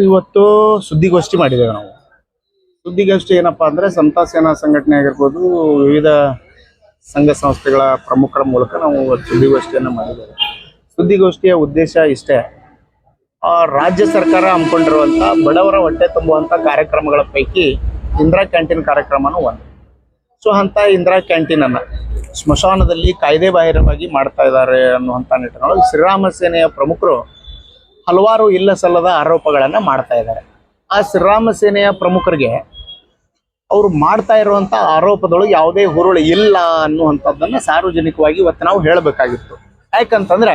ಇವತ್ತು ಸುದ್ದಿಗೋಷ್ಠಿ ಮಾಡಿದ್ದೇವೆ ನಾವು. ಸುದ್ದಿಗೋಷ್ಠಿ ಏನಪ್ಪಾ ಅಂದ್ರೆ ಸಂತ ಸೇನಾ ಸಂಘಟನೆ ಆಗಿರ್ಬೋದು ವಿವಿಧ ಸಂಘ ಸಂಸ್ಥೆಗಳ ಪ್ರಮುಖರ ಮೂಲಕ ನಾವು ಸುದ್ದಿಗೋಷ್ಠಿಯನ್ನು ಮಾಡಿದ್ದೇವೆ. ಸುದ್ದಿಗೋಷ್ಠಿಯ ಉದ್ದೇಶ ಇಷ್ಟೇ ಆ, ರಾಜ್ಯ ಸರ್ಕಾರ ಹಮ್ಮಿಕೊಂಡಿರುವಂತ ಬಡವರ ಹೊಟ್ಟೆ ತುಂಬುವಂತ ಕಾರ್ಯಕ್ರಮಗಳ ಪೈಕಿ ಇಂದಿರಾ ಕ್ಯಾಂಟೀನ್ ಕಾರ್ಯಕ್ರಮನೂ ಒಂದು. ಸೊ ಅಂತ ಇಂದಿರಾ ಕ್ಯಾಂಟೀನ್ ಅನ್ನ ಸ್ಮಶಾನದಲ್ಲಿ ಕಾಯ್ದೆ ಬಾಹಿರವಾಗಿ ಮಾಡ್ತಾ ಇದ್ದಾರೆ ಅನ್ನುವಂಥ ನಿಟ್ಟಿನೊಳಗೆ ಶ್ರೀರಾಮ ಸೇನೆಯ ಪ್ರಮುಖರು ಹಲವಾರು ಇಲ್ಲ ಸಲ್ಲದ ಆರೋಪಗಳನ್ನ ಮಾಡ್ತಾ ಇದ್ದಾರೆ. ಆ ಶ್ರೀರಾಮ ಸೇನೆಯ ಪ್ರಮುಖರಿಗೆ ಅವರು ಮಾಡ್ತಾ ಇರುವಂತ ಆರೋಪದೊಳಗೆ ಯಾವುದೇ ಹುರುಳು ಇಲ್ಲ ಅನ್ನುವಂಥದ್ದನ್ನ ಸಾರ್ವಜನಿಕವಾಗಿ ಇವತ್ತು ನಾವು ಹೇಳಬೇಕಾಗಿತ್ತು. ಯಾಕಂತಂದ್ರೆ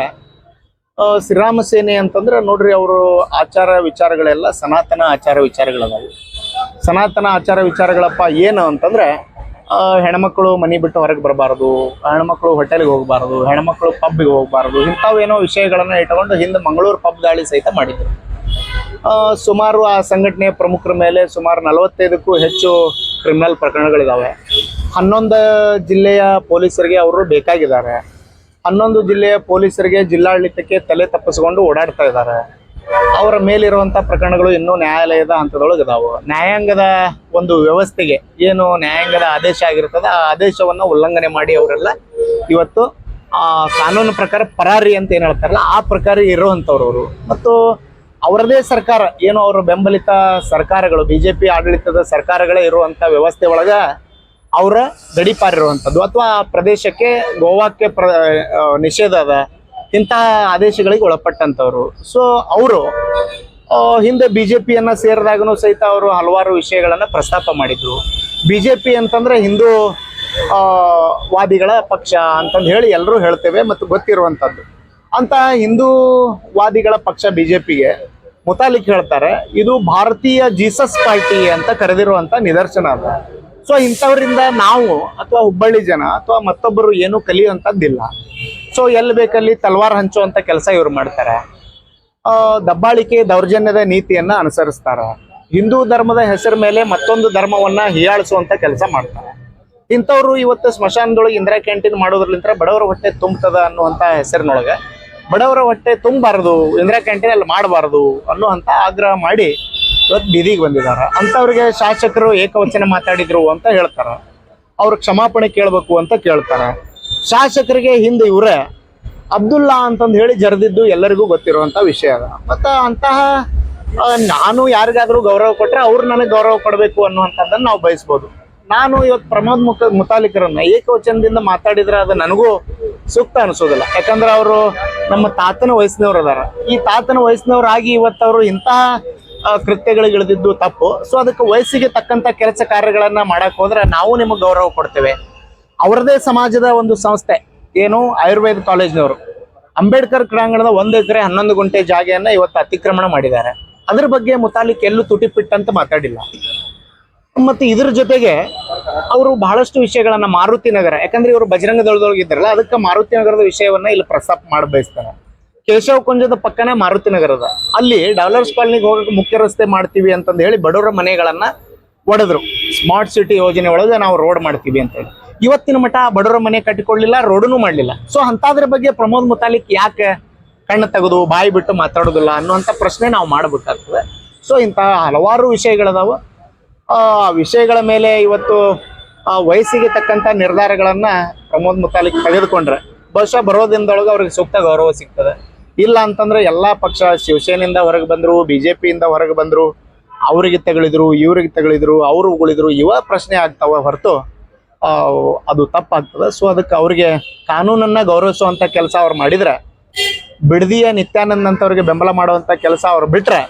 ಶ್ರೀರಾಮ ಸೇನೆ ಅಂತಂದ್ರೆ ನೋಡ್ರಿ ಅವರು ಆಚಾರ ವಿಚಾರಗಳೆಲ್ಲ ಸನಾತನ ಆಚಾರ ವಿಚಾರಗಳದಾವು. ಸನಾತನ ಆಚಾರ ವಿಚಾರಗಳಪ್ಪ ಏನು ಅಂತಂದ್ರೆ ಹೆಣ್ಮಕ್ಳು ಮನೆ ಬಿಟ್ಟು ಹೊರಗೆ ಬರಬಾರದು, ಹೆಣ್ಮಕ್ಳು ಹೋಟೆಲ್ಗೆ ಹೋಗಬಾರದು, ಹೆಣ್ಮಕ್ಳು ಪಬ್ಗೆ ಹೋಗಬಾರದು ಇಂಥವೇನೋ ವಿಷಯಗಳನ್ನು ಇಟ್ಕೊಂಡು ಹಿಂದೆ ಮಂಗಳೂರು ಪಬ್ ದಾಳಿ ಸಹಿತ ಮಾಡಿದ್ರು. ಸುಮಾರು ಆ ಸಂಘಟನೆಯ ಪ್ರಮುಖರ ಮೇಲೆ ಸುಮಾರು ನಲವತ್ತೈದಕ್ಕೂ ಹೆಚ್ಚು ಕ್ರಿಮಿನಲ್ ಪ್ರಕರಣಗಳಿದಾವೆ. ಹನ್ನೊಂದು ಜಿಲ್ಲೆಯ ಪೊಲೀಸರಿಗೆ ಅವರು ಬೇಕಾಗಿದ್ದಾರೆ. ಹನ್ನೊಂದು ಜಿಲ್ಲೆಯ ಪೊಲೀಸರಿಗೆ ಜಿಲ್ಲಾಡಳಿತಕ್ಕೆ ತಲೆ ತಪ್ಪಿಸ್ಕೊಂಡು ಓಡಾಡ್ತಾ ಇದ್ದಾರೆ. ಅವರ ಮೇಲಿರುವಂಥ ಪ್ರಕರಣಗಳು ಇನ್ನೂ ನ್ಯಾಯಾಲಯದ ಹಂತದೊಳಗೆ ಇದಾವೆ. ನ್ಯಾಯಾಂಗದ ಒಂದು ವ್ಯವಸ್ಥೆಗೆ ಏನು ನ್ಯಾಯಾಂಗದ ಆದೇಶ ಆಗಿರ್ತದೆ, ಆ ಆದೇಶವನ್ನು ಉಲ್ಲಂಘನೆ ಮಾಡಿ ಅವರೆಲ್ಲ ಇವತ್ತು ಆ ಕಾನೂನು ಪ್ರಕಾರ ಪರಾರಿ ಅಂತ ಏನು ಹೇಳ್ತಾರಲ್ಲ, ಆ ಪ್ರಕಾರ ಇರುವಂಥವ್ರು ಅವರು ಮತ್ತು ಅವರದೇ ಸರ್ಕಾರ, ಏನು ಅವರ ಬೆಂಬಲಿತ ಸರ್ಕಾರಗಳು, ಬಿಜೆಪಿ ಆಡಳಿತದ ಸರ್ಕಾರಗಳೇ ಇರುವಂತ ವ್ಯವಸ್ಥೆ ಒಳಗ ಅವರ ಗಡಿಪಾರಿರುವಂಥದ್ದು ಅಥವಾ ಆ ಪ್ರದೇಶಕ್ಕೆ ಗೋವಾಕ್ಕೆ ಪ್ರ ನಿಷೇಧ ಅದ. ಇಂತಹ ಆದೇಶಗಳಿಗೆ ಒಳಪಟ್ಟಂಥವ್ರು. ಸೊ ಅವರು ಹಿಂದೆ ಬಿ ಜೆ ಪಿಯನ್ನು ಸೇರಿದಾಗನೂ ಸಹಿತ ಅವರು ಹಲವಾರು ವಿಷಯಗಳನ್ನು ಪ್ರಸ್ತಾಪ ಮಾಡಿದ್ರು. ಪಿ ಅಂತಂದ್ರೆ ಹಿಂದೂ ವಾದಿಗಳ ಪಕ್ಷ ಅಂತಂದು ಹೇಳಿ ಎಲ್ಲರೂ ಹೇಳ್ತೇವೆ ಮತ್ತು ಗೊತ್ತಿರುವಂಥದ್ದು. ಅಂತ ಹಿಂದೂ ವಾದಿಗಳ ಪಕ್ಷ ಪಿಗೆ ಮುತಾಲಿಕ್ ಹೇಳ್ತಾರೆ, ಇದು ಭಾರತೀಯ ಜೀಸಸ್ ಪಾರ್ಟಿ ಅಂತ ಕರೆದಿರುವಂಥ ನಿದರ್ಶನ ಅದು. ಸೊ ಇಂಥವರಿಂದ ನಾವು, ಅಥವಾ ಹುಬ್ಬಳ್ಳಿ ಜನ, ಅಥವಾ ಮತ್ತೊಬ್ಬರು ಏನೂ ಕಲಿಯುವಂಥದ್ದಿಲ್ಲ. ಸೊ ಎಲ್ಲಿ ಬೇಕಲ್ಲಿ ತಲ್ವಾರ್ ಹಂಚುವಂತ ಕೆಲಸ ಇವ್ರು ಮಾಡ್ತಾರೆ. ದಬ್ಬಾಳಿಕೆ ದೌರ್ಜನ್ಯದ ನೀತಿಯನ್ನ ಅನುಸರಿಸ್ತಾರ. ಹಿಂದೂ ಧರ್ಮದ ಹೆಸರ ಮೇಲೆ ಮತ್ತೊಂದು ಧರ್ಮವನ್ನ ಹೀಯಾಳಿಸುವಂತ ಕೆಲಸ ಮಾಡ್ತಾರೆ. ಇಂಥವ್ರು ಇವತ್ತು ಸ್ಮಶಾನದೊಳಗೆ ಇಂದಿರಾ ಕ್ಯಾಂಟೀನ್ ಮಾಡೋದ್ರಲಿಂತ ಬಡವರ ಹೊಟ್ಟೆ ತುಂಬುತ್ತದ ಅನ್ನುವಂತ ಹೆಸರಿನೊಳಗೆ ಬಡವರ ಹೊಟ್ಟೆ ತುಂಬಾರದು ಇಂದಿರಾ ಕ್ಯಾಂಟೀನ್ ಅಲ್ಲಿ ಮಾಡಬಾರದು ಅನ್ನುವಂತ ಆಗ್ರಹ ಮಾಡಿ ಇವತ್ತು ಬೀದಿಗೆ ಬಂದಿದ್ದಾರೆ. ಅಂಥವ್ರಿಗೆ ಶಾಸಕರು ಏಕವಚನ ಮಾತಾಡಿದ್ರು ಅಂತ ಹೇಳ್ತಾರೆ. ಅವ್ರ ಕ್ಷಮಾಪಣೆ ಕೇಳಬೇಕು ಅಂತ ಕೇಳ್ತಾರೆ. ಶಾಸಕರಿಗೆ ಹಿಂದೆ ಇವರೇ ಅಬ್ದುಲ್ಲಾ ಅಂತಂದು ಹೇಳಿ ಜರೆದಿದ್ದು ಎಲ್ಲರಿಗೂ ಗೊತ್ತಿರುವಂತ ವಿಷಯ ಅದ. ಮತ್ತು ಅಂತಹ ನಾನು ಯಾರಿಗಾದರೂ ಗೌರವ ಕೊಟ್ರೆ ಅವ್ರು ನನಗೆ ಗೌರವ ಕೊಡಬೇಕು ಅನ್ನುವಂಥದ್ದನ್ನು ನಾವು ಬಯಸ್ಬೋದು. ನಾನು ಇವತ್ತು ಪ್ರಮೋದ್ ಮುಖ, ಮುತಾಲಿಕರನ್ನು ಏಕವಚನದಿಂದ ಮಾತಾಡಿದ್ರೆ ಅದು ನನಗೂ ಸೂಕ್ತ ಅನಿಸೋದಿಲ್ಲ. ಯಾಕಂದ್ರೆ ಅವರು ನಮ್ಮ ತಾತನ ವಯಸ್ಸಿನವ್ರು ಅದಾರ. ಈ ತಾತನ ವಯಸ್ಸಿನವರಾಗಿ ಇವತ್ತು ಅವರು ಇಂತಹ ಕೃತ್ಯಗಳಿಗೆ ಇಳಿದಿದ್ದು ತಪ್ಪು. ಸೊ ಅದಕ್ಕೆ ವಯಸ್ಸಿಗೆ ತಕ್ಕಂತ ಕೆಲಸ ಕಾರ್ಯಗಳನ್ನು ಮಾಡಕ್ ಹೋದ್ರೆ ನಾವು ನಿಮಗೆ ಗೌರವ ಕೊಡ್ತೇವೆ. ಅವರದೇ ಸಮಾಜದ ಒಂದು ಸಂಸ್ಥೆ, ಏನು ಆಯುರ್ವೇದ ಕಾಲೇಜ್ನವರು. ಅಂಬೇಡ್ಕರ್ ಕ್ರೀಡಾಂಗಣದ ಒಂದು ಎಕರೆ ಹನ್ನೊಂದು ಗುಂಟೆ ಜಾಗೆಯನ್ನ ಇವತ್ತು ಅತಿಕ್ರಮಣ ಮಾಡಿದ್ದಾರೆ. ಅದ್ರ ಬಗ್ಗೆ ಮುತಾಲಿಕ್ ಎಲ್ಲೂ ತುಟಿಪಿಟ್ಟಂತ ಮಾತಾಡಿಲ್ಲ. ಮತ್ತೆ ಇದ್ರ ಜೊತೆಗೆ ಅವರು ಬಹಳಷ್ಟು ವಿಷಯಗಳನ್ನ ಮಾರುತಿ ನಗರ, ಯಾಕಂದ್ರೆ ಇವರು ಬಜರಂಗ ದಳದೊಳಗೆ ಅದಕ್ಕೆ ಮಾರುತಿ ನಗರದ ವಿಷಯವನ್ನ ಇಲ್ಲಿ ಪ್ರಸ್ತಾಪ ಮಾಡಿ ಬಯಸ್ತಾರೆ. ಕೇಶವ ಕುಂಜದ ಪಕ್ಕನೇ ಮಾರುತಿ ನಗರದ. ಅಲ್ಲಿ ಡಾಲರ್ಸ್ ಕಾಲನಿಗೆ ಹೋಗಕ್ಕೆ ಮುಖ್ಯ ರಸ್ತೆ ಮಾಡ್ತೀವಿ ಅಂತಂದು ಹೇಳಿ ಬಡವರ ಮನೆಗಳನ್ನ ಒಡೆದ್ರು. ಸ್ಮಾರ್ಟ್ ಸಿಟಿ ಯೋಜನೆ ಒಳಗೆ ನಾವು ರೋಡ್ ಮಾಡ್ತೀವಿ ಅಂತ ಹೇಳಿ ಇವತ್ತಿನ ಮಟ್ಟ ಬಡವರ ಮನೆ ಕಟ್ಟಿಕೊಳ್ಳಿಲ್ಲ, ರೋಡನ್ನು ಮಾಡಲಿಲ್ಲ. ಸೊ ಅಂತಾದ್ರ ಬಗ್ಗೆ ಪ್ರಮೋದ್ ಮುತಾಲಿಕ್ ಯಾಕೆ ಕಣ್ಣು ತೆಗೆದು ಬಾಯಿ ಬಿಟ್ಟು ಮಾತಾಡೋದಿಲ್ಲ ಅನ್ನುವಂಥ ಪ್ರಶ್ನೆ ನಾವು ಮಾಡಬೇಕಾಗ್ತದೆ. ಸೊ ಇಂತಹ ಹಲವಾರು ವಿಷಯಗಳದಾವು. ಆ ವಿಷಯಗಳ ಮೇಲೆ ಇವತ್ತು, ಆ ವಯಸ್ಸಿಗೆ ತಕ್ಕಂತ ನಿರ್ಧಾರಗಳನ್ನ ಪ್ರಮೋದ್ ಮುತಾಲಿಕ್ ತೆಗೆದುಕೊಂಡ್ರೆ, ಬಹುಶಃ ಬರೋ ದಿನದೊಳಗೆ ಅವ್ರಿಗೆ ಸೂಕ್ತ ಗೌರವ ಸಿಗ್ತದೆ. ಇಲ್ಲ ಅಂತಂದ್ರೆ ಎಲ್ಲಾ ಪಕ್ಷ, ಶಿವಸೇನೆಯಿಂದ ಹೊರಗೆ ಬಂದ್ರು ಪಿಯಿಂದ ಹೊರಗೆ ಬಂದ್ರು, ಅವರಿಗೆ ತಗಳಿದ್ರು, ಇವ್ರಿಗೆ ತಗಳಿದ್ರು ಉಗುಳಿದ್ರು, ಇವ ಪ್ರಶ್ನೆ ಆಗ್ತಾವ ಹೊರತು ಅದು ತಪ್ಪಾಗ್ತದೆ. ಸೊ ಅದಕ್ಕೆ ಅವ್ರಿಗೆ ಕಾನೂನನ್ನ ಗೌರವಿಸುವಂತ ಕೆಲಸ ಅವ್ರು ಮಾಡಿದ್ರೆ, ಬಿಡದಿಯ ನಿತ್ಯಾನಂದ್ ಅಂತವ್ರಿಗೆ ಬೆಂಬಲ ಮಾಡುವಂತ ಕೆಲಸ ಅವ್ರು ಬಿಟ್ರೆ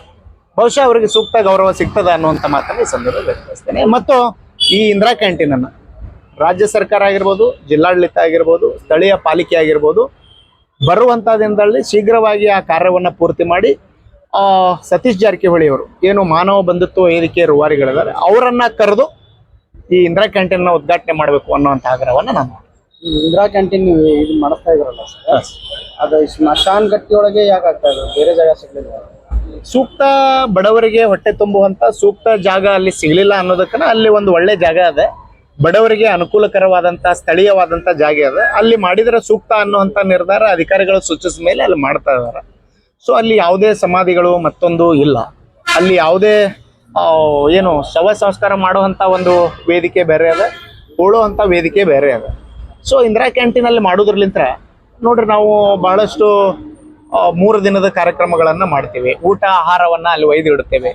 ಬಹುಶಃ ಅವರಿಗೆ ಸೂಕ್ತ ಗೌರವ ಸಿಗ್ತದೆ ಅನ್ನುವಂಥ ಮಾತನ್ನ ಈ ಸಂದರ್ಭದಲ್ಲಿ ವ್ಯಕ್ತಪಡಿಸ್ತೇನೆ. ಮತ್ತು ಈ ಇಂದಿರಾ ಕ್ಯಾಂಟೀನ್ ಅನ್ನ ರಾಜ್ಯ ಸರ್ಕಾರ ಆಗಿರ್ಬೋದು, ಜಿಲ್ಲಾಡಳಿತ ಆಗಿರ್ಬೋದು, ಸ್ಥಳೀಯ ಪಾಲಿಕೆ ಆಗಿರ್ಬೋದು ಬರುವಂಥ ದಿನದಲ್ಲಿ ಶೀಘ್ರವಾಗಿ ಆ ಕಾರ್ಯವನ್ನ ಪೂರ್ತಿ ಮಾಡಿ ಸತೀಶ್ ಜಾರಕಿಹೊಳಿ ಅವರು ಏನು ಮಾನವ ಬಂಧುತ್ವ ವೇದಿಕೆ ರೂವಾರಿಗಳಿದ್ದಾರೆ, ಅವರನ್ನು ಕರೆದು ಈ ಇಂದಿರಾ ಕ್ಯಾಂಟೀನ್ನ ಉದ್ಘಾಟನೆ ಮಾಡಬೇಕು ಅನ್ನೋಂತ ಆಗ್ರಹವನ್ನ ನಾನು. ಈ ಇಂದಿರಾ ಕ್ಯಾಂಟೀನ್ ನೀವು ಇದು ಮಾಡಿಸ್ತಾ ಇದ್ರಲ್ಲ ಸರ್? ಅದು ಈ ಸ್ಮಶಾನ್ ಗಟ್ಟಿಯೊಳಗೆ ಯಾಕೆ ಆಗ್ತಾ ಇದೆ? ಬೇರೆ ಜಾಗ ಸಿಗ್ಲಿಲ್ಲ. ಸೂಕ್ತ ಬಡವರಿಗೆ ಹೊಟ್ಟೆ ತುಂಬುವಂತ ಸೂಕ್ತ ಜಾಗ ಅಲ್ಲಿ ಸಿಗ್ಲಿಲ್ಲ ಅನ್ನೋದಕ್ಕನ ಅಲ್ಲಿ ಒಂದು ಒಳ್ಳೆ ಜಾಗ ಅದ. ಬಡವರಿಗೆ ಅನುಕೂಲಕರವಾದಂತ ಸ್ಥಳೀಯವಾದಂತ ಜಾಗ ಅದ. ಅಲ್ಲಿ ಮಾಡಿದ್ರೆ ಸೂಕ್ತ ಅನ್ನುವಂತ ನಿರ್ಧಾರ ಅಧಿಕಾರಿಗಳು ಸೂಚಿಸಿದ ಮೇಲೆ ಅಲ್ಲಿ ಮಾಡ್ತಾ ಇದಾರೆ. ಸೊ ಅಲ್ಲಿ ಯಾವುದೇ ಸಮಾಧಿಗಳು ಮತ್ತೊಂದು ಇಲ್ಲ. ಅಲ್ಲಿ ಯಾವುದೇ ಏನು ಶವ ಸಂಸ್ಕಾರ ಮಾಡುವಂತ ಒಂದು ವೇದಿಕೆ ಬೇರೆ ಅದ ಉಳುವಂಥ ವೇದಿಕೆ ಬೇರೆ ಅದ. ಸೊ ಇಂದಿರಾ ಕ್ಯಾಂಟೀನ್ ಅಲ್ಲಿ ಮಾಡೋದ್ರಲಿಂತ್ರ ನೋಡ್ರಿ ನಾವು ಬಹಳಷ್ಟು ಮೂರು ದಿನದ ಕಾರ್ಯಕ್ರಮಗಳನ್ನು ಮಾಡ್ತೀವಿ. ಊಟ ಆಹಾರವನ್ನ ಅಲ್ಲಿ ಒಯ್ದು ಇಡ್ತೇವೆ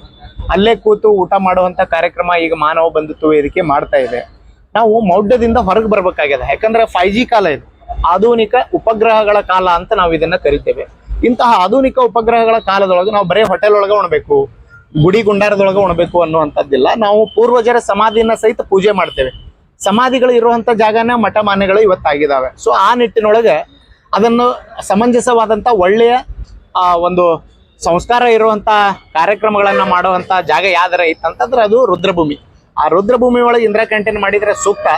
ಅಲ್ಲೇ ಕೂತು ಊಟ ಮಾಡುವಂತ ಕಾರ್ಯಕ್ರಮ ಈಗ ಮಾನವ ಬಂಧುತ್ವ ವೇದಿಕೆ ಮಾಡ್ತಾ ಇದೆ. ನಾವು ಮೌಢ್ಯದಿಂದ ಹೊರಗೆ ಬರಬೇಕಾಗಿದೆ ಯಾಕಂದ್ರೆ ಫೈವ್ ಜಿ ಕಾಲ ಇದು. ಆಧುನಿಕ ಉಪಗ್ರಹಗಳ ಕಾಲ ಅಂತ ನಾವು ಇದನ್ನ ಕರಿತೇವೆ. ಇಂತಹ ಆಧುನಿಕ ಉಪಗ್ರಹಗಳ ಕಾಲದೊಳಗೆ ನಾವು ಬರೀ ಹೋಟೆಲ್ ಒಳಗೆ ಉಣಬೇಕು. ಗುಡಿ ಗುಂಡಾರದೊಳಗೆ ಉಣಬೇಕು ಅನ್ನುವಂಥದ್ದಿಲ್ಲ. ನಾವು ಪೂರ್ವಜರ ಸಮಾಧಿಯನ್ನ ಸಹಿತ ಪೂಜೆ ಮಾಡ್ತೇವೆ. ಸಮಾಧಿಗಳು ಇರುವಂತ ಜಾಗನ ಮಠ ಮಾನ್ಯಗಳು ಇವತ್ತಾಗಿದ್ದಾವೆ ಸೊ ಆ ನಿಟ್ಟಿನೊಳಗೆ ಅದನ್ನು ಸಮಂಜಸವಾದಂಥ ಒಳ್ಳೆಯ ಒಂದು ಸಂಸ್ಕಾರ ಇರುವಂತ ಕಾರ್ಯಕ್ರಮಗಳನ್ನ ಮಾಡುವಂತ ಜಾಗ ಯಾವ್ದಾರ ಇತ್ತಂತಂದ್ರೆ ಅದು ರುದ್ರಭೂಮಿ. ಆ ರುದ್ರಭೂಮಿ ಒಳಗೆ ಇಂದಿರಾ ಕ್ಯಾಂಟೀನ್ ಮಾಡಿದ್ರೆ ಸೂಕ್ತ.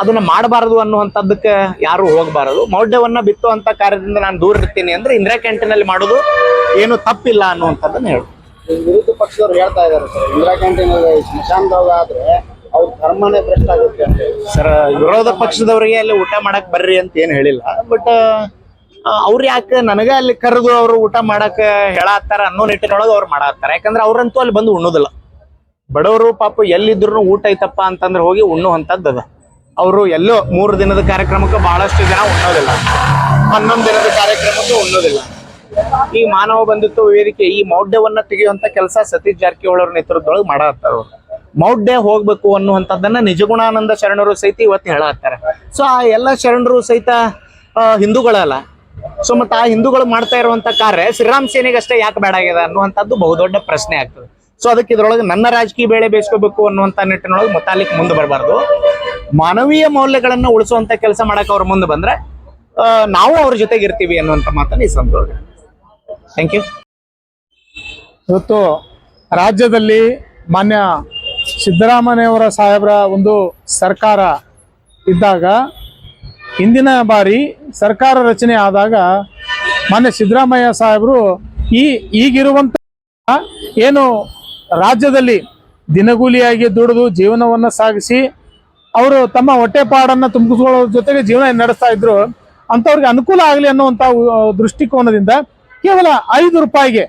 ಅದನ್ನ ಮಾಡಬಾರದು ಅನ್ನುವಂಥದ್ದಕ್ಕೆ ಯಾರು ಹೋಗಬಾರದು. ಮೌಢ್ಯವನ್ನ ಬಿತ್ತುವಂತ ಕಾರ್ಯದಿಂದ ನಾನು ದೂರ ಇರ್ತೀನಿ ಅಂದ್ರೆ ಇಂದಿರಾ ಕ್ಯಾಂಟೀನ್ ಅಲ್ಲಿ ಮಾಡೋದು ಏನು ತಪ್ಪಿಲ್ಲ ಅನ್ನುವಂಥದ್ದನ್ನ ಹೇಳು. ವಿರೋಧ ಪಕ್ಷದವ್ರು ಹೇಳ್ತಾ ಇದಾರೆ ಸರ್ ಇಂದಿರಾ ಕ್ಯಾಂಟೀನ್ ಸ್ಮಶಾನದಾಗ ಆದ್ರೆ ಅವ್ರ ಧರ್ಮನೇ ಭ್ರಷ್ಟ ಆಗುತ್ತೆ. ಸರ್ ವಿರೋಧ ಪಕ್ಷದವರಿಗೆ ಅಲ್ಲಿ ಊಟ ಮಾಡಕ್ ಬರ್ರಿ ಅಂತ ಏನು ಹೇಳಿಲ್ಲ. ಬಟ್ ಅವ್ರು ಯಾಕೆ ನನಗೆ ಅಲ್ಲಿ ಕರೆದು ಅವರು ಊಟ ಮಾಡಕ್ ಹೇಳತ್ತಾರ ಅನ್ನೋ ನಿಟ್ಟಿನೊಳಗೆ ಅವ್ರು ಮಾಡತ್ತಾರ. ಯಾಕಂದ್ರೆ ಅವ್ರಂತೂ ಅಲ್ಲಿ ಬಂದು ಉಣ್ಣೋದಿಲ್ಲ. ಬಡವರು ಪಾಪ ಎಲ್ಲಿದ್ರು ಊಟ ಐತಪ್ಪ ಅಂತಂದ್ರೆ ಹೋಗಿ ಉಣ್ಣುವಂಥದ್ದು ಅದ. ಅವರು ಎಲ್ಲೋ ಮೂರು ದಿನದ ಕಾರ್ಯಕ್ರಮಕ್ಕೆ ಬಹಳಷ್ಟು ಜನ ಉಣ್ಣೋದಿಲ್ಲ. ಹನ್ನೊಂದು ದಿನದ ಕಾರ್ಯಕ್ರಮಕ್ಕೆ ಉಣ್ಣೋದಿಲ್ಲ. ಈ ಮಾನವ ಬಂಧುತ್ವ ವೇದಿಕೆ ಈ ಮೌಢ್ಯವನ್ನ ತೆಗೆಯುವಂತ ಕೆಲಸ ಸತೀಶ್ ಜಾರಕಿಹೊಳಿ ನೇತೃತ್ವದೊಳಗೆ ಮಾಡತ್ತಾರ. ಮೌಢ್ಯ ಹೋಗ್ಬೇಕು ಅನ್ನುವಂಥದ್ದನ್ನ ನಿಜಗುಣಾನಂದ ಶರಣರು ಸಹಿತ ಇವತ್ತು ಹೇಳತ್ತಾರೆ. ಸೊ ಆ ಎಲ್ಲ ಶರಣರು ಸಹಿತ ಹಿಂದೂಗಳಲ್ಲ. ಸೊ ಮತ್ತೆ ಆ ಹಿಂದೂಗಳು ಮಾಡ್ತಾ ಇರುವಂತ ಕಾರ್ಯ ಶ್ರೀರಾಮ್ ಸೇನೆಗಷ್ಟೇ ಯಾಕೆ ಬೇಡ ಆಗಿದೆ ಅನ್ನುವಂಥದ್ದು ಬಹುದೊಡ್ಡ ಪ್ರಶ್ನೆ ಆಗ್ತದೆ. ಸೊ ಅದಕ್ಕೆ ಇದರೊಳಗೆ ನನ್ನ ರಾಜಕೀಯ ಬೇಳೆ ಬೇಯಿಸ್ಕೋಬೇಕು ಅನ್ನುವಂತ ನಿಟ್ಟಿನೊಳಗೆ ಮುತಾಲಿಕ್ ಮುಂದೆ ಬರಬಾರ್ದು. ಮಾನವೀಯ ಮೌಲ್ಯಗಳನ್ನ ಉಳಿಸುವಂತ ಕೆಲಸ ಮಾಡಕ್ ಅವ್ರ ಮುಂದೆ ಬಂದ್ರೆ ನಾವು ಅವ್ರ ಜೊತೆಗೆ ಇರ್ತೀವಿ ಅನ್ನುವಂಥ ಮಾತನ್ನ ಈ ಸಂದರ್ಭ ಥ್ಯಾಂಕ್ ಯು ಇವತ್ತು ರಾಜ್ಯದಲ್ಲಿ ಮಾನ್ಯ ಸಿದ್ದರಾಮಯ್ಯವರ ಸಾಹೇಬರ ಒಂದು ಸರ್ಕಾರ ಇದ್ದಾಗ, ಹಿಂದಿನ ಬಾರಿ ಸರ್ಕಾರ ರಚನೆ ಆದಾಗ ಮಾನ್ಯ ಸಿದ್ದರಾಮಯ್ಯ ಸಾಹೇಬರು ಈ ಈಗಿರುವಂಥ ಏನು ರಾಜ್ಯದಲ್ಲಿ ದಿನಗೂಲಿಯಾಗಿ ದುಡಿದು ಜೀವನವನ್ನು ಸಾಗಿಸಿ ಅವರು ತಮ್ಮ ಹೊಟ್ಟೆಪಾಡನ್ನು ತುಂಬಿಕೊಳ್ಳೋ ಜೊತೆಗೆ ಜೀವನ ನಡೆಸ್ತಾ ಇದ್ರು. ಅಂಥವ್ರಿಗೆ ಅನುಕೂಲ ಆಗಲಿ ಅನ್ನುವಂಥ ದೃಷ್ಟಿಕೋನದಿಂದ ಕೇವಲ ಐದು ರೂಪಾಯಿಗೆ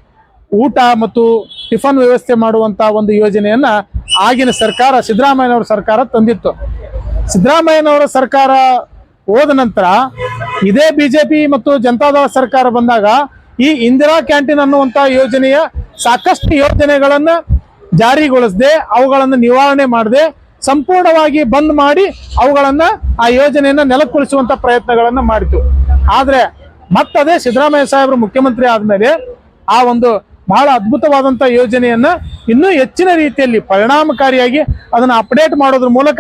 ಊಟ ಮತ್ತು ಟಿಫನ್ ವ್ಯವಸ್ಥೆ ಮಾಡುವಂತ ಒಂದು ಯೋಜನೆಯನ್ನ ಆಗಿನ ಸರ್ಕಾರ, ಸಿದ್ದರಾಮಯ್ಯನವರ ಸರ್ಕಾರ ತಂದಿತ್ತು. ಸಿದ್ದರಾಮಯ್ಯನವರ ಸರ್ಕಾರ ಹೋದ ನಂತರ ಇದೇ ಬಿಜೆಪಿ ಮತ್ತು ಜನತಾದಳ ಸರ್ಕಾರ ಬಂದಾಗ ಈ ಇಂದಿರಾ ಕ್ಯಾಂಟೀನ್ ಅನ್ನುವಂತಹ ಯೋಜನೆಯ ಸಾಕಷ್ಟು ಯೋಜನೆಗಳನ್ನ ಜಾರಿಗೊಳಿಸದೆ, ಅವುಗಳನ್ನು ನಿವಾರಣೆ ಮಾಡದೆ, ಸಂಪೂರ್ಣವಾಗಿ ಬಂದ್ ಮಾಡಿ ಅವುಗಳನ್ನ ಆ ಯೋಜನೆಯನ್ನ ನೆಲಕ್ಕೊಳಿಸುವಂತ ಪ್ರಯತ್ನಗಳನ್ನ ಮಾಡಿತು. ಆದ್ರೆ ಮತ್ತದೇ ಸಿದ್ದರಾಮಯ್ಯ ಸಾಹೇಬರು ಮುಖ್ಯಮಂತ್ರಿ ಆದ್ಮೇಲೆ ಆ ಒಂದು ಬಹಳ ಅದ್ಭುತವಾದಂಥ ಯೋಜನೆಯನ್ನ ಇನ್ನೂ ಹೆಚ್ಚಿನ ರೀತಿಯಲ್ಲಿ ಪರಿಣಾಮಕಾರಿಯಾಗಿ ಅದನ್ನ ಅಪ್ಡೇಟ್ ಮಾಡೋದ್ರ ಮೂಲಕ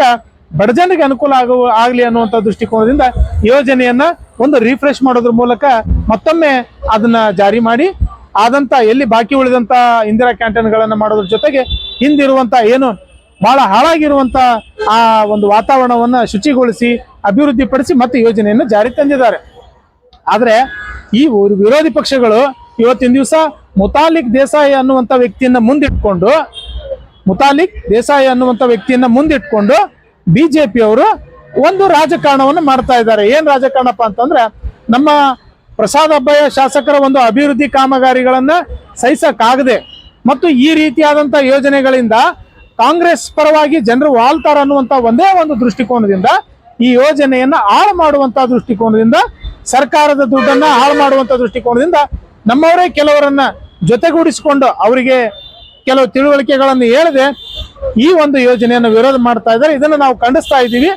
ಬಡಜನರಿಗೆ ಅನುಕೂಲ ಆಗುವ ಆಗ್ಲಿ ಅನ್ನುವಂಥ ದೃಷ್ಟಿಕೋನದಿಂದ ಯೋಜನೆಯನ್ನ ಒಂದು ರಿಫ್ರೆಶ್ ಮಾಡೋದ್ರ ಮೂಲಕ ಮತ್ತೊಮ್ಮೆ ಅದನ್ನ ಜಾರಿ ಮಾಡಿ, ಆದಂತ ಎಲ್ಲಿ ಬಾಕಿ ಉಳಿದಂತ ಇಂದಿರಾ ಕ್ಯಾಂಟೀನ್ಗಳನ್ನ ಮಾಡೋದ್ರ ಜೊತೆಗೆ ಹಿಂದಿರುವಂತ ಏನು ಬಹಳ ಹಾಳಾಗಿರುವಂತ ಆ ಒಂದು ವಾತಾವರಣವನ್ನ ಶುಚಿಗೊಳಿಸಿ, ಅಭಿವೃದ್ಧಿಪಡಿಸಿ ಮತ್ತೆ ಯೋಜನೆಯನ್ನು ಜಾರಿ ತಂದಿದ್ದಾರೆ. ಆದ್ರೆ ಈ ವಿರೋಧಿ ಪಕ್ಷಗಳು ಇವತ್ತಿನ ದಿವಸ ಮುತಾಲಿಕ್ ದೇಸಾಯಿ ಅನ್ನುವಂತ ವ್ಯಕ್ತಿಯನ್ನ ಮುಂದಿಟ್ಕೊಂಡು, ಮುತಾಲಿಕ್ ದೇಸಾಯಿ ಅನ್ನುವಂತ ವ್ಯಕ್ತಿಯನ್ನ ಮುಂದಿಟ್ಕೊಂಡು ಬಿಜೆಪಿಯವರು ಒಂದು ರಾಜಕಾರಣವನ್ನು ಮಾಡ್ತಾ ಇದ್ದಾರೆ. ಏನ್ ರಾಜಕಾರಣಪ್ಪ ಅಂತಂದ್ರೆ ನಮ್ಮ ಪ್ರಸಾದ್ ಅಬ್ಬಯ್ಯ ಶಾಸಕರ ಒಂದು ಅಭಿವೃದ್ಧಿ ಕಾಮಗಾರಿಗಳನ್ನ ಸಹಿಸಕ್ಕಾಗದೆ ಮತ್ತು ಈ ರೀತಿಯಾದಂತ ಯೋಜನೆಗಳಿಂದ ಕಾಂಗ್ರೆಸ್ ಪರವಾಗಿ ಜನರು ವಾಲ್ತಾರ ಅನ್ನುವಂತ ಒಂದೇ ಒಂದು ದೃಷ್ಟಿಕೋನದಿಂದ ಈ ಯೋಜನೆಯನ್ನ ಹಾಳು ಮಾಡುವಂತ ದೃಷ್ಟಿಕೋನದಿಂದ, ಸರ್ಕಾರದ ದುಡ್ಡನ್ನ ಹಾಳು ಮಾಡುವಂತ ದೃಷ್ಟಿಕೋನದಿಂದ ನಮ್ಮವರೇ ಕೆಲವರನ್ನ ಜೊತೆಗೂಡಿಸಿಕೊಂಡು ಅವರಿಗೆ ಕೆಲವು ತಿಳುವಳಿಕೆಗಳನ್ನು ಹೇಳದೆ ಈ ಒಂದು ಯೋಜನೆಯನ್ನು ವಿರೋಧ ಮಾಡ್ತಾ ಇದ್ದಾರೆ. ಇದನ್ನು ನಾವು ಖಂಡಿಸ್ತಾ ಇದ್ದೀವಿ.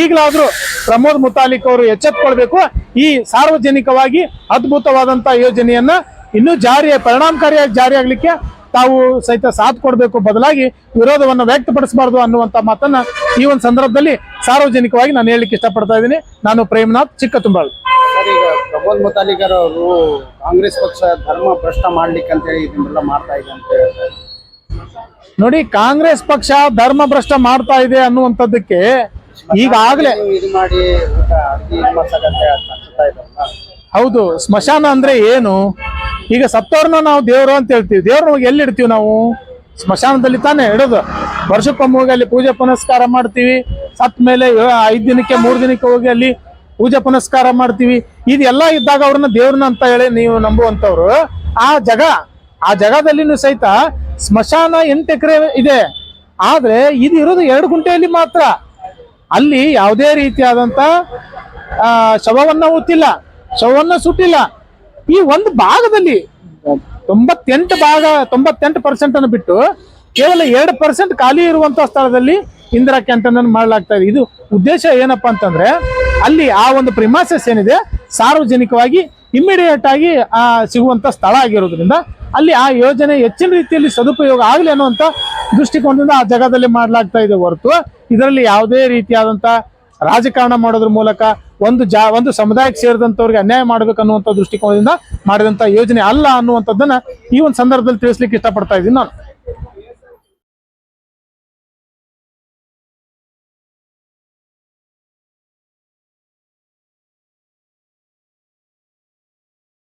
ಈಗಲಾದ್ರೂ ಪ್ರಮೋದ್ ಮುತಾಲಿಕ್ ಅವರು ಎಚ್ಚೆತ್ಕೊಳ್ಬೇಕು. ಈ ಸಾರ್ವಜನಿಕವಾಗಿ ಅದ್ಭುತವಾದಂತ ಯೋಜನೆಯನ್ನ ಇನ್ನೂ ಜಾರಿಯ ಪರಿಣಾಮಕಾರಿಯಾಗಿ ಜಾರಿಯಾಗಲಿಕ್ಕೆ ತಾವು ಸಹಿತ ಸಾಥ್ ಕೊಡಬೇಕು ಬದಲಾಗಿ ವಿರೋಧವನ್ನು ವ್ಯಕ್ತಪಡಿಸಬಾರದು ಅನ್ನುವಂತ ಮಾತನ್ನ ಈ ಒಂದು ಸಂದರ್ಭದಲ್ಲಿ ಸಾರ್ವಜನಿಕವಾಗಿ ನಾನು ಹೇಳಲಿಕ್ಕೆ ಇಷ್ಟಪಡ್ತಾ ಇದ್ದೀನಿ. ನಾನು ಪ್ರೇಮನಾಥ್, ಚಿಕ್ಕತುಂಬಾಳ್. ಸರ್, ಈಗ ಪ್ರಮೋದ್ ಮುತಾಲಿಕರ್ ಅವರು ಕಾಂಗ್ರೆಸ್ ಪಕ್ಷ ಧರ್ಮ ಭ್ರಷ್ಟ ಮಾಡ್ಲಿಕ್ಕೆ ಅಂತ ಹೇಳಿ ಇದನ್ನೆಲ್ಲ ಮಾಡ್ತಾ ಇದೆ ಅಂತ ಹೇಳ್ತಾರೆ. ನೋಡಿ ಕಾಂಗ್ರೆಸ್ ಪಕ್ಷ ಧರ್ಮ ಭ್ರಷ್ಟ ಮಾಡ್ತಾ ಇದೆ ಅನ್ನುವಂಥದ್ದಕ್ಕೆ ಈಗಾಗಲೇ ಹೌದು ಸ್ಮಶಾನ ಅಂದ್ರೆ ಏನು? ಈಗ ಸತ್ತವ್ರನ್ನ ನಾವು ದೇವರು ಅಂತ ಹೇಳ್ತೀವಿ. ದೇವ್ರನ್ನ ಎಲ್ಲಿ ಇಡ್ತೀವಿ ನಾವು? ಸ್ಮಶಾನದಲ್ಲಿ ತಾನೇ ಇಡೋದು. ವರ್ಷಕ್ಕೊಮ್ಮೆ ಹೋಗಿ ಅಲ್ಲಿ ಪೂಜೆ ಪುನಸ್ಕಾರ ಮಾಡ್ತೀವಿ. ಸತ್ ಮೇಲೆ ಐದು ದಿನಕ್ಕೆ ಮೂರು ದಿನಕ್ಕೆ ಹೋಗಿ ಅಲ್ಲಿ ಪೂಜೆ ಪುನಸ್ಕಾರ ಮಾಡ್ತೀವಿ. ಇದೆಲ್ಲ ಇದ್ದಾಗ ಅವ್ರನ್ನ ದೇವ್ರನ್ನ ಅಂತ ಹೇಳಿ ನೀವು ನಂಬುವಂತವ್ರು ಆ ಜಗ ಆ ಜಾಗದಲ್ಲಿನೂ ಸಹಿತ ಸ್ಮಶಾನ ಎಂಟು ಎಕರೆ ಇದೆ. ಆದರೆ ಇದು ಇರೋದು ಎರಡು ಗುಂಟೆಯಲ್ಲಿ ಮಾತ್ರ. ಅಲ್ಲಿ ಯಾವುದೇ ರೀತಿಯಾದಂತ ಶವವನ್ನು ಊತಿಲ್ಲ ಶವವನ್ನ ಸುಟ್ಟಿಲ್ಲ. ಈ ಒಂದು ಭಾಗದಲ್ಲಿ ತೊಂಬತ್ತೆಂಟು ಭಾಗ, ತೊಂಬತ್ತೆಂಟು ಪರ್ಸೆಂಟ್ ಅನ್ನು ಬಿಟ್ಟು ಕೇವಲ ಎರಡು ಪರ್ಸೆಂಟ್ ಖಾಲಿ ಇರುವಂತಹ ಸ್ಥಳದಲ್ಲಿ ಇಂದಿರಾ ಕ್ಯಾಂಟೀನ್ ಅನ್ನು ಮಾಡಲಾಗ್ತಾ ಇದೆ. ಇದು ಉದ್ದೇಶ ಏನಪ್ಪಾ ಅಂತಂದ್ರೆ ಅಲ್ಲಿ ಆ ಒಂದು ಪ್ರಿಮಾಸಸ್ ಏನಿದೆ, ಸಾರ್ವಜನಿಕವಾಗಿ ಇಮಿಡಿಯೇಟ್ ಆಗಿ ಆ ಸಿಗುವಂತ ಸ್ಥಳ ಆಗಿರೋದ್ರಿಂದ ಅಲ್ಲಿ ಆ ಯೋಜನೆ ಹೆಚ್ಚಿನ ರೀತಿಯಲ್ಲಿ ಸದುಪಯೋಗ ಆಗಲಿ ಅನ್ನುವಂತ ದೃಷ್ಟಿಕೋನದಿಂದ ಆ ಜಾಗದಲ್ಲಿ ಮಾಡಲಾಗ್ತಾ ಇದೆ ಹೊರತು. ಇದರಲ್ಲಿ ಯಾವುದೇ ರೀತಿಯಾದಂತ ರಾಜಕಾರಣ ಮಾಡೋದ್ರ ಮೂಲಕ ಒಂದು ಜಾ, ಒಂದು ಸಮುದಾಯಕ್ಕೆ ಸೇರಿದಂಥವ್ರಿಗೆ ಅನ್ಯಾಯ ಮಾಡ್ಬೇಕು ಅನ್ನುವಂಥ ದೃಷ್ಟಿಕೋನದಿಂದ ಮಾಡಿದಂಥ ಯೋಜನೆ ಅಲ್ಲ ಅನ್ನುವಂಥದ್ದನ್ನ ಈ ಒಂದು ಸಂದರ್ಭದಲ್ಲಿ ತಿಳಿಸ್ಲಿಕ್ಕೆ ಇಷ್ಟಪಡ್ತಾ ಇದ್ದೀನಿ ನಾನು.